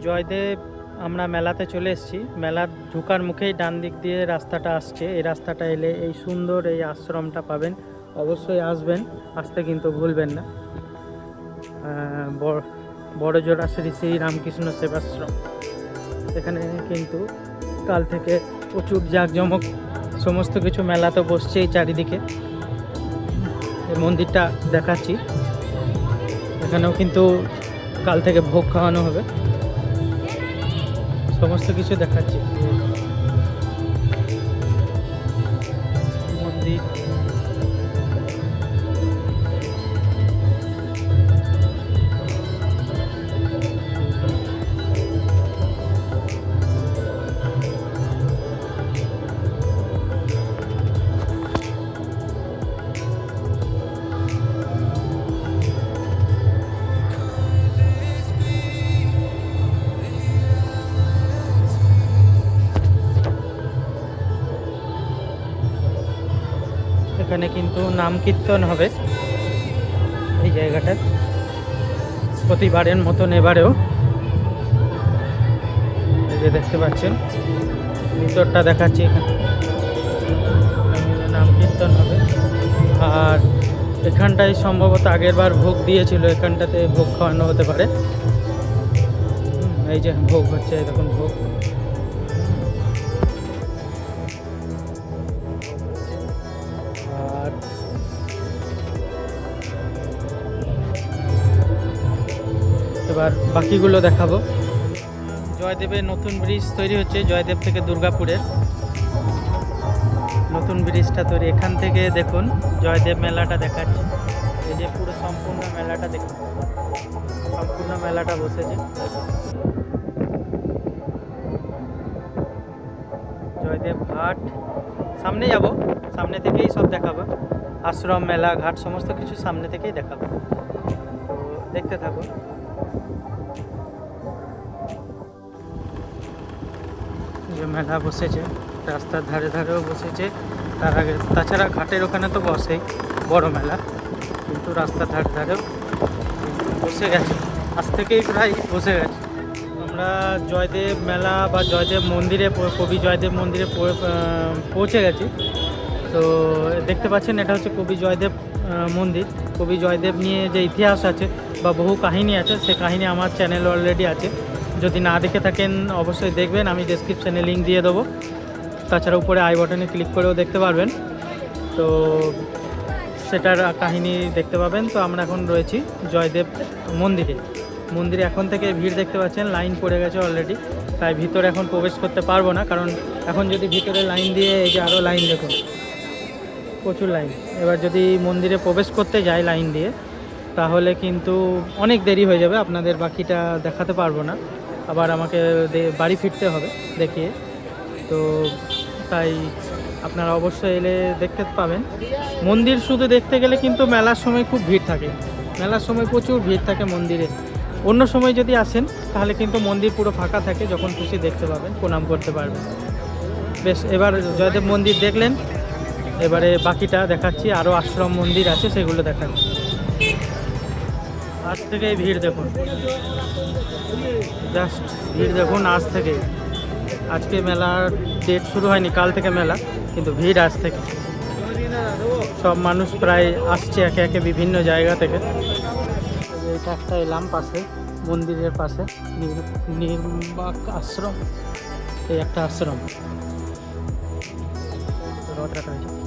জয়দেব, আমরা মেলাতে চলে এসেছি। মেলার ঢুকার মুখেই ডান দিক দিয়ে রাস্তাটা আসছে। এই রাস্তাটা এলে এই সুন্দর এই আশ্রমটা পাবেন। অবশ্যই আসবেন, আসতে কিন্তু ভুলবেন না। বড়- জোড়া শ্রী শ্রী রামকৃষ্ণ সেবাশ্রম। এখানে কিন্তু কাল থেকে প্রচুর জাঁকজমক, সমস্ত কিছু মেলা তো বসছেই চারিদিকে। এই মন্দিরটা দেখাচ্ছি। এখানেও কিন্তু কাল থেকে ভোগ খাওয়ানো হবে। সমস্ত কিছু দেখাচ্ছি। এখানে কিন্তু নাম কীর্তন হবে। এই জায়গাটা প্রতিবারের মতন এবারেও। যে দেখতে পাচ্ছেন, ভিতরটা দেখাচ্ছি এখানে। নাম কীর্তন হবে। আর এখানটায় সম্ভবত আগের বার ভোগ দিয়েছিল, এখানটাতে ভোগ খাওয়ানো হতে পারে। এই যে ভোগ হচ্ছে, এরকম ভোগ। এবার বাকিগুলো দেখাবো। জয়দেবের নতুন ব্রিজ তৈরি হচ্ছে, জয়দেব থেকে দুর্গাপুরের নতুন ব্রিজটা তৈরি। এখান থেকে দেখুন, জয়দেব মেলাটা দেখাচ্ছে। এই যে পুরো সম্পূর্ণ মেলাটা দেখুন। সম্পূর্ণ মেলাটা বসেছে। জয়দেব ঘাট। সামনে যাব, সামনে থেকেই সব দেখাবো। আশ্রম, মেলা, ঘাট, সমস্ত কিছু সামনে থেকেই দেখাবো। তো দেখতে থাকুন। যে মেলা বসেছে, রাস্তার ধারে ধারেও বসেছে। তার আগে, তাছাড়া ঘাটের ওখানে তো বসেই বড় মেলা। কিন্তু রাস্তার ধারে ধারেও বসে গেছে। আজ থেকেই প্রায় বসে গেছে। আমরা জয়দেব মেলা বা জয়দেব মন্দিরে, কবি জয়দেব মন্দিরে পৌঁছে গেছি। তো দেখতে পাচ্ছেন, এটা হচ্ছে কবি জয়দেব মন্দির। কবি জয়দেব নিয়ে যে ইতিহাস আছে বা বহু কাহিনী আছে, সে কাহিনী আমার চ্যানেল অলরেডি আছে। যদি না দেখে থাকেন, অবশ্যই দেখবেন। আমি ডেসক্রিপশানে লিঙ্ক দিয়ে দেবো। তাছাড়া উপরে আই বাটনে ক্লিক করেও দেখতে পারবেন। তো সেটার কাহিনী দেখতে পাবেন। তো আমরা এখন রয়েছি জয়দেব মন্দিরে। মন্দিরে এখন থেকে ভিড় দেখতে পাচ্ছেন লাইন পড়ে গেছে অলরেডি তাই ভিতরে এখন প্রবেশ করতে পারব না, কারণ এখন যদি ভিতরে লাইন দিয়ে এই যে আরও লাইন দেখুন, প্রচুর লাইন এবার যদি মন্দিরে প্রবেশ করতে যাই লাইন দিয়ে, তাহলে কিন্তু অনেক দেরি হয়ে যাবে। আপনাদের বাকিটা দেখাতে পারব না। আবার আমাকে বাড়ি ফিরতে হবে দেখিয়ে। তো তাই আপনারা অবশ্যই এলে দেখতে পাবেন। মন্দির শুধু দেখতে গেলে কিন্তু মেলার সময় খুব ভিড় থাকে। মেলার সময় প্রচুর ভিড় থাকে মন্দিরে। অন্য সময় যদি আসেন, তাহলে কিন্তু মন্দির পুরো ফাঁকা থাকে, যখন খুশি দেখতে পাবেন, প্রণাম করতে পারবেন। বেশ, এবার জয়দেব মন্দির দেখলেন। এবারে বাকিটা দেখাচ্ছি আরও আশ্রম মন্দির আছে, সেগুলো দেখাচ্ছি আজ থেকেই ভিড় দেখুন। জাস্ট ভিড় দেখুন আজ থেকে। আজকে মেলার ডেট শুরু হয়নি, কাল থেকে মেলা, কিন্তু ভিড় আজ থেকে। সব মানুষ প্রায় আসছে একে একে বিভিন্ন জায়গা থেকে। এটা একটা এলাম পাশে, মন্দিরের পাশে, নির- নির্বাক আশ্রম। এই একটা আশ্রম। রথ রাখা হয়েছে।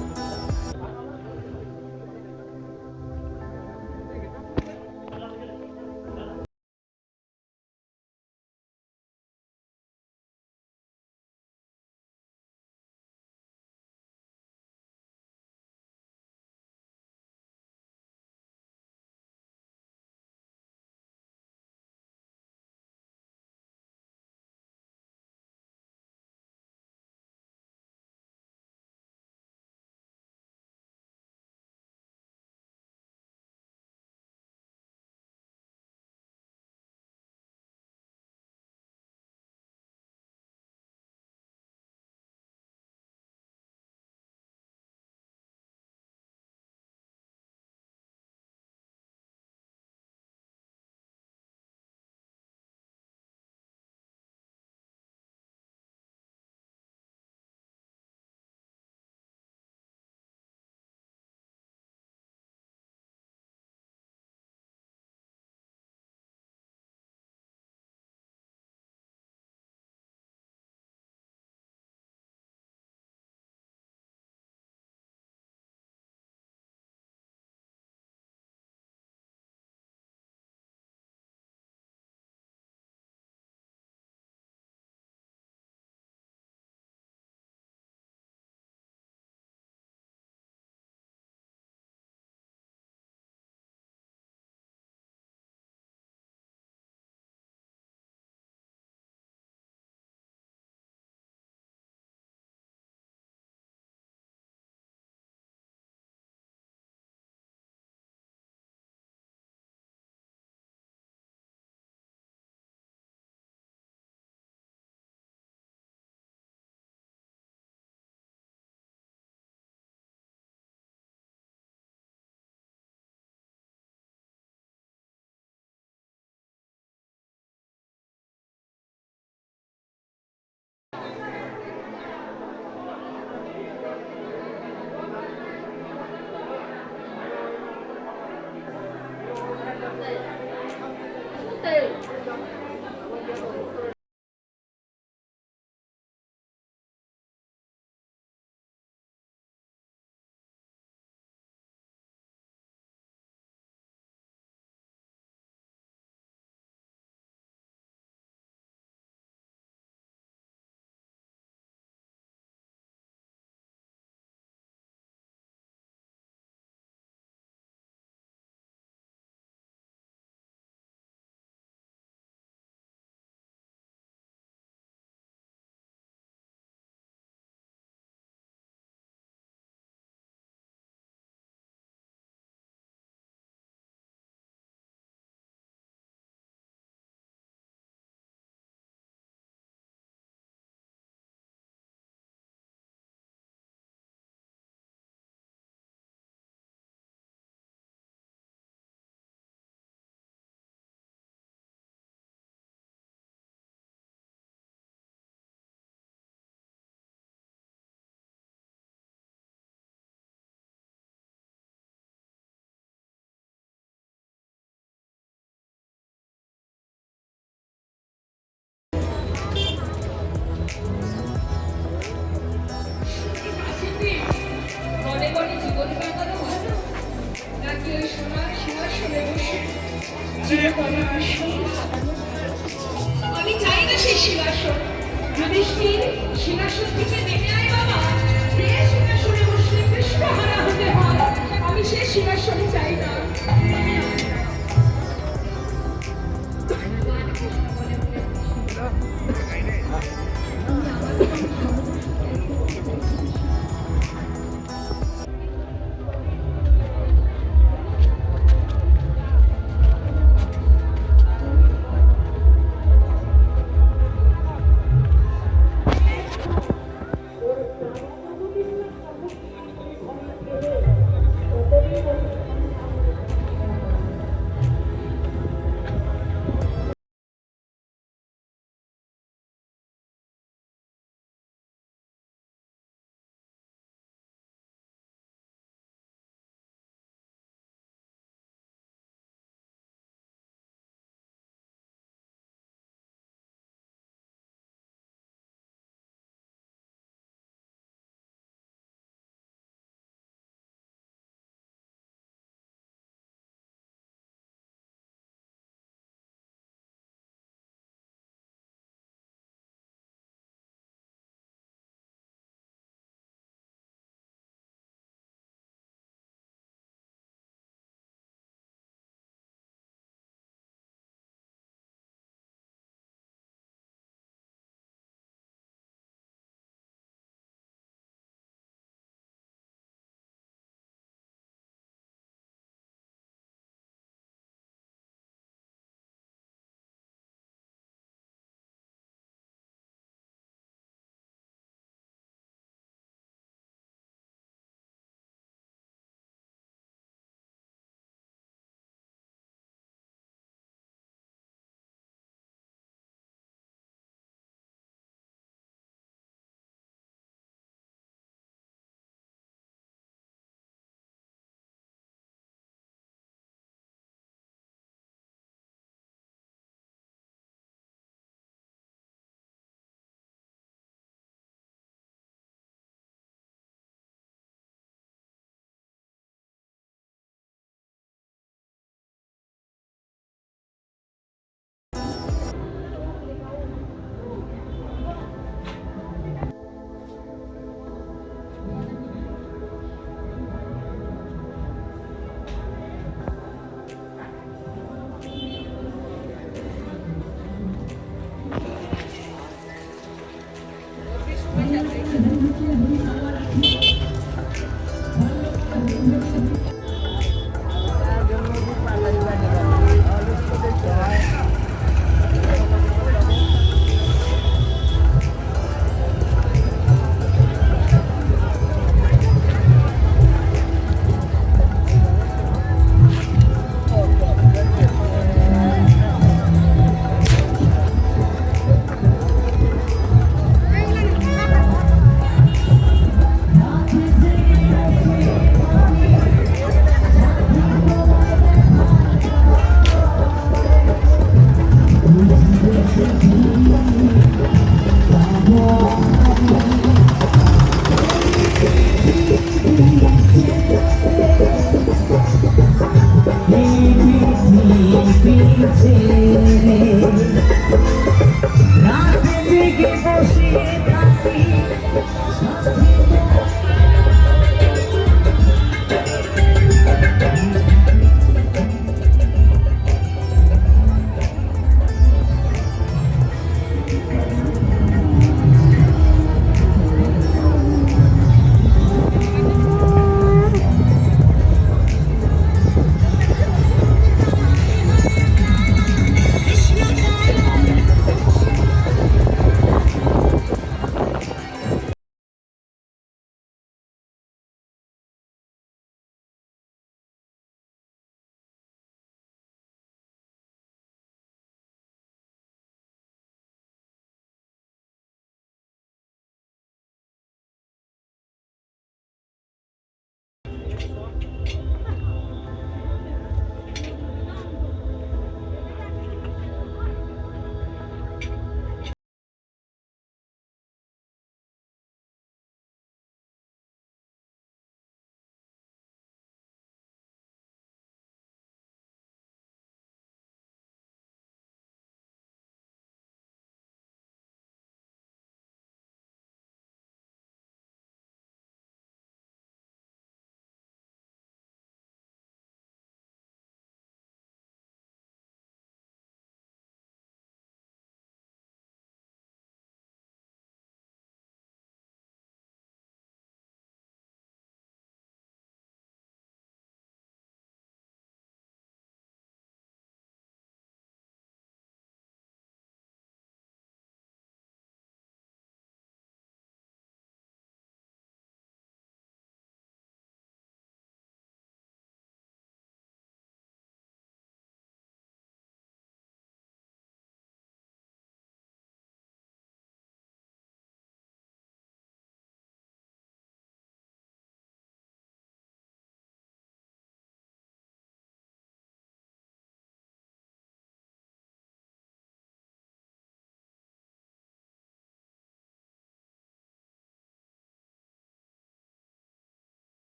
করা আসন আমি চাই না সেই সিংহাসন যুধিষ্ঠির সিংহাসন থেকে নেমে আয় বাবা। যে সিংহাসনে বসলে কৃষ্ণহারা হতে হয়। আমি সেই সিংহাসন চাই।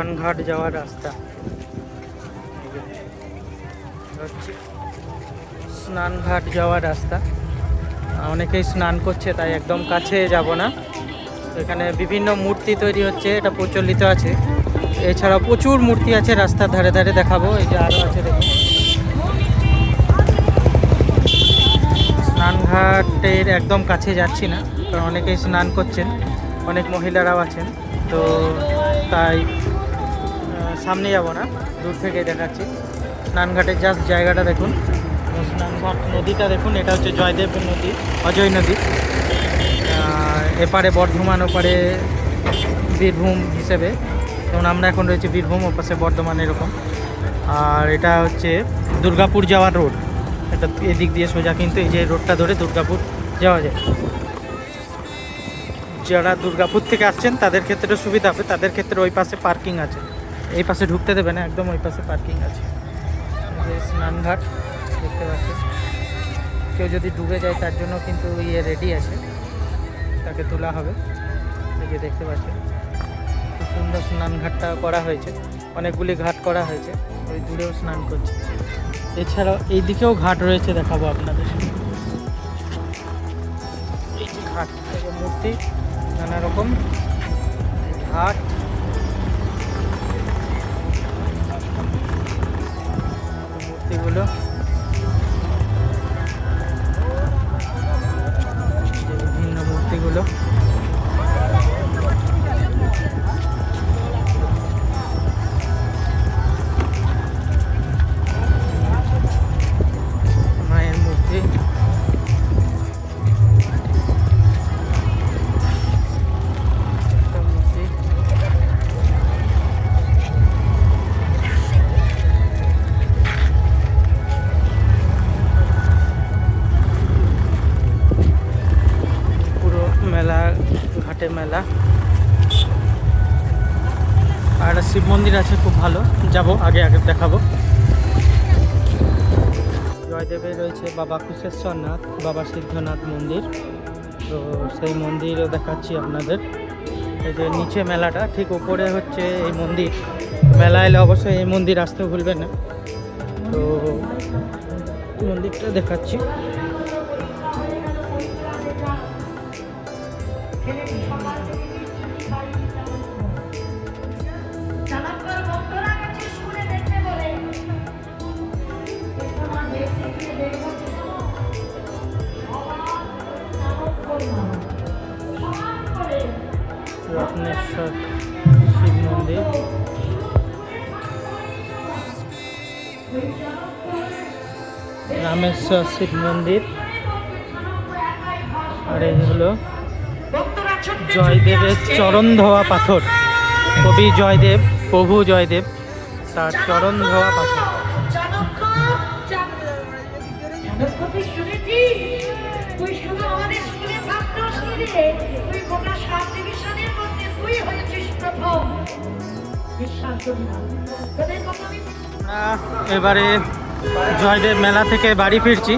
স্নানঘাট যাওয়ার রাস্তা। হচ্ছে স্নানঘাট যাওয়ার রাস্তা। অনেকেই স্নান করছে, তাই একদম কাছে যাব না। এখানে বিভিন্ন মূর্তি তৈরি হচ্ছে, এটা প্রচলিত আছে। এছাড়া প্রচুর মূর্তি আছে, রাস্তার ধারে ধারে দেখাবো, এই যে আরও আছে দেখুন। স্নানঘাটের একদম কাছে যাচ্ছি না, কারণ অনেকেই স্নান করছেন, অনেক মহিলারাও আছেন। তো তাই সামনে যাব না, দূর থেকে দেখাচ্ছি। স্নানঘাটের জাস্ট জায়গাটা দেখুন। নদীটা দেখুন, এটা হচ্ছে জয়দেব নদী, অজয় নদী। এপারে বর্ধমান, ওপারে বীরভূম হিসেবে। যেমন আমরা এখন রয়েছে বীরভূম, ওপাশে বর্ধমান এরকম। আর এটা হচ্ছে দুর্গাপুর যাওয়ার রোড। এটা এদিক দিয়ে সোজা, কিন্তু এই যে রোডটা ধরে দুর্গাপুর যাওয়া যায়। যারা দুর্গাপুর থেকে আসছেন, তাদের ক্ষেত্রে সুবিধা হবে। তাদের ক্ষেত্রে ওই পাশে পার্কিং আছে। এই পাশে ঢুকতে দেবে না, একদম ওই পাশে পার্কিং আছে। স্নানঘাট, দেখতে পাচ্ছি কেউ যদি ডুবে যায়, তার জন্য কিন্তু ইয়ে রেডি আছে। তাকে তোলা হবে। এই যে দেখতে পাচ্ছেন। খুব সুন্দর স্নানঘাটটা করা হয়েছে। অনেকগুলি ঘাট করা হয়েছে। ওই দূরেও স্নান করছে। এছাড়াও এই দিকেও ঘাট রয়েছে, দেখাবো আপনাদের। এই যে ঘাট মূর্তি, নানা রকম। ঘাট 了 ঘাটে মেলা। আর শিব মন্দির আছে, খুব ভালো। যাব, আগে আগে দেখাবো। জয়দেবে রয়েছে বাবা কুশেশ্বরনাথ, বাবা সিদ্ধনাথ মন্দির। তো সেই মন্দিরও দেখাচ্ছি আপনাদের। এই যে নিচে মেলাটা, ঠিক উপরে হচ্ছে এই মন্দির। মেলা এলে অবশ্যই এই মন্দির আসতে ভুলবেন না। তো মন্দিরটা দেখাচ্ছি। শিব মন্দির রামেশ্বর শিব মন্দির আর এই হলো জয়দেবের চরণ ধোয়া পাথর কবি জয়দেব প্রভু জয়দেব তার চরণ ধোয়া পাথর চাণক্য, এবারে জয়দেব মেলা থেকে বাড়ি ফিরছি।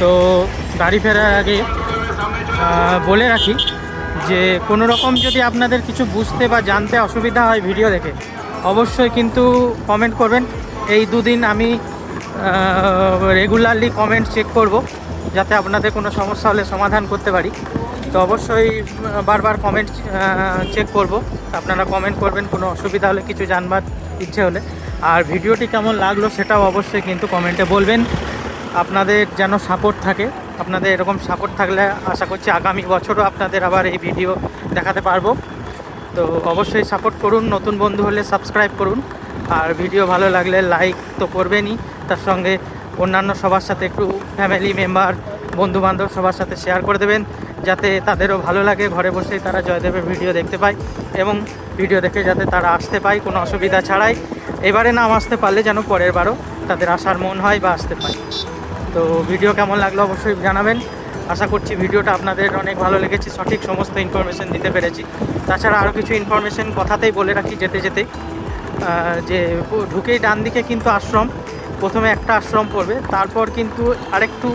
তো বাড়ি ফেরার আগে বলে রাখি যে কোনো রকম যদি আপনাদের কিছু বুঝতে বা জানতে অসুবিধা হয় ভিডিও দেখে, অবশ্যই কিন্তু কমেন্ট করবেন। এই দুদিন আমি রেগুলারলি কমেন্ট চেক করব, যাতে আপনাদের কোনো সমস্যা হলে সমাধান করতে পারি। তো অবশ্যই বারবার কমেন্ট চেক করব। আপনারা কমেন্ট করবেন, কোনো অসুবিধা হলে কিছু জানবার ইচ্ছে হলে। আর ভিডিওটি কেমন লাগল সেটাও অবশ্যই কিন্তু কমেন্টে বলবেন। আপনাদের যেন সাপোর্ট থাকে, আপনাদের এরকম সাপোর্ট থাকলে আশা করছি আগামী বছরও আপনাদের আবার এই ভিডিও দেখাতে পারব। তো অবশ্যই সাপোর্ট করুন, নতুন বন্ধু হলে সাবস্ক্রাইব করুন। আর ভিডিও ভালো লাগলে লাইক তো করবেনই। তার সঙ্গে অন্যান্য সবার সাথে একটু ফ্যামিলি মেম্বার বন্ধু বান্ধব সবার সাথে শেয়ার করে দেবেন। যাতে তাদেরও ভালো লাগে, ঘরে বসেই তারা জয়দেবের ভিডিও দেখতে পায় এবং ভিডিও দেখে যাতে তারা আসতে পায়, কোনো অসুবিধা ছাড়াই। এবারে নাম আসতে পারলে যেন পরের বারও তাদের আসার মন হয় বা আসতে পায়। তো ভিডিও কেমন লাগল অবশ্যই জানাবেন। আশা করছি ভিডিওটা আপনাদের অনেক ভালো লেগেছে, সঠিক সমস্ত ইনফরমেশন দিতে পেরেছি। তাছাড়া আরও কিছু ইনফরমেশন কথাতেই বলে রাখি যেতে যেতে। যে ঢুকেই ডান দিকে কিন্তু আশ্রম। প্রথমে একটা আশ্রম পড়বে, তারপর কিন্তু আরেকটু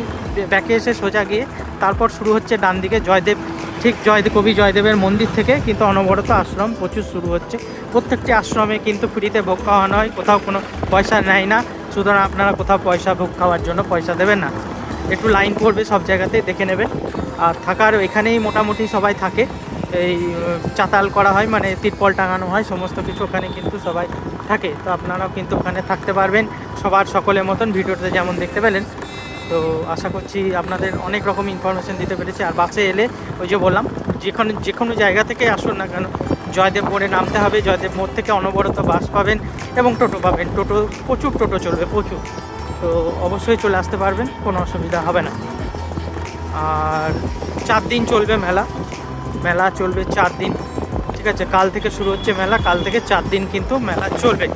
ব্যাকে এসে সোজা গিয়ে তারপর শুরু হচ্ছে ডান দিকে জয়দেব, ঠিক জয়দেব কবি জয়দেবের মন্দির থেকে কিন্তু অনবরত আশ্রম প্রচুর শুরু হচ্ছে। প্রত্যেকটি আশ্রমে কিন্তু ফ্রিতে ভোগ খাওয়ানো হয়, কোথাও কোনো পয়সা নেয় না, সুতরাং আপনারা কোথাও পয়সা ভোগ খাওয়ার জন্য পয়সা দেবেন না। একটু লাইন পড়বে সব জায়গাতে দেখে নেবেন আর থাকার এখানেই মোটামুটি সবাই থাকে, এই চাতাল করা হয় মানে তিরপল টাঙানো হয়, সমস্ত কিছু ওখানে কিন্তু সবাই থাকে, তো আপনারাও কিন্তু ওখানে থাকতে পারবেন সবার সকলের মতন ভিডিওতে যেমন দেখতে পেলেন। তো আশা করছি আপনাদের অনেক রকম ইনফরমেশান দিতে পেরেছি। আর বাসে এলে ওই যে বললাম যে কোনো যে কোনো জায়গা থেকে আসুন না কেন, জয়দেব মোড়ে নামতে হবে। জয়দেব মোড় থেকে অনবরত বাস পাবেন এবং টোটো পাবেন। টোটো, প্রচুর টোটো চলবে, প্রচুর। তো অবশ্যই চলে আসতে পারবেন, কোনো অসুবিধা হবে না। আর চার দিন চলবে মেলা। মেলা চলবে চার দিন। আছে, কাল থেকে শুরু হচ্ছে মেলা, কাল থেকে চার দিন কিন্তু মেলা চলবে।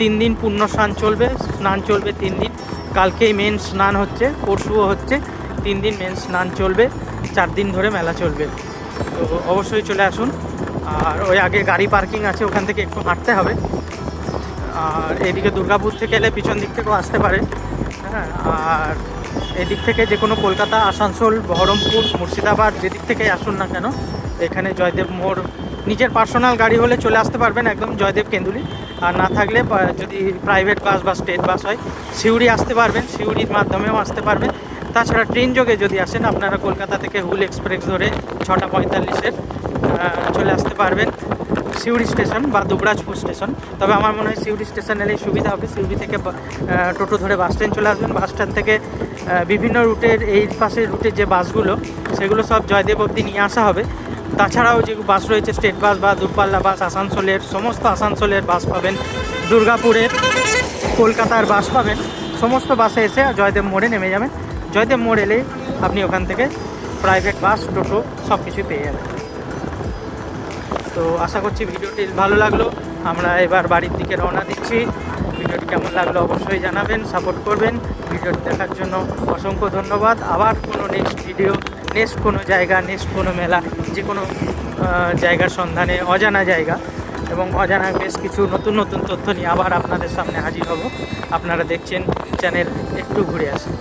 তিন দিন পূর্ণ স্নান চলবে স্নান চলবে তিন দিন। কালকেই মেন স্নান হচ্ছে, পরশুও হচ্ছে, তিন দিন মেন স্নান চলবে, চার দিন ধরে মেলা চলবে। তো অবশ্যই চলে আসুন। আর ওই আগে গাড়ি পার্কিং আছে, ওখান থেকে একটু হাঁটতে হবে। আর এদিকে দুর্গাপুর থেকে এলে পিছন দিক থেকেও আসতে পারে। হ্যাঁ আর এদিক থেকে যে কোনো কলকাতা, আসানসোল, বহরমপুর, মুর্শিদাবাদ, যেদিক থেকে আসুন না কেন, এখানে জয়দেব মোড় নিজের পার্সোনাল গাড়ি হলে চলে আসতে পারবেন একদম জয়দেব কেন্দুলি। আর না থাকলে যদি প্রাইভেট বাস বা স্টেট বাস হয়, সিউড়ি আসতে পারবেন, সিউড়ির মাধ্যমেও আসতে পারবেন। তাছাড়া ট্রেন যোগে যদি আসেন, আপনারা কলকাতা থেকে হুল এক্সপ্রেস ধরে ছটা পঁয়তাল্লিশের চলে আসতে পারবেন সিউড়ি স্টেশন বা দুবরাজপুর স্টেশন তবে আমার মনে হয় সিউড়ি স্টেশন এলেই সুবিধা হবে। সিউড়ি থেকে টোটো ধরে বাস স্ট্যান্ড চলে আসবেন। বাস স্ট্যান্ড থেকে বিভিন্ন রুটের এই পাশের রুটের যে বাসগুলো সেগুলো সব জয়দেব অবধি নিয়ে আসা হবে। তাছাড়াও যে বাস রয়েছে স্টেট বাস বা দূরপাল্লা বাস, আসানসোলের সমস্ত আসানসোলের বাস পাবেন। দুর্গাপুরের কলকাতার বাস পাবেন। সমস্ত বাসে এসে জয়দেব মোড়ে নেমে যাবেন। জয়দেব মোড় এলেই আপনি ওখান থেকে প্রাইভেট বাস টোটো সব কিছুই পেয়ে যাবেন। তো আশা করছি ভিডিওটি ভালো লাগল। আমরা এবার বাড়ির দিকে রওনা দিচ্ছি। ভিডিওটি কেমন লাগল অবশ্যই জানাবেন সাপোর্ট করবেন। ভিডিওটি দেখার জন্য অসংখ্য ধন্যবাদ। আবার কোনো নেক্সট ভিডিও নেক্সট কোনো জায়গা, নেক্সট কোনো মেলা, যে কোনো জায়গার সন্ধানে অজানা জায়গা এবং অজানা বেশ কিছু নতুন নতুন তথ্য নিয়ে আবার আপনাদের সামনে হাজির হব। আপনারা দেখছেন চ্যানেল একটু ঘুরে আসেন।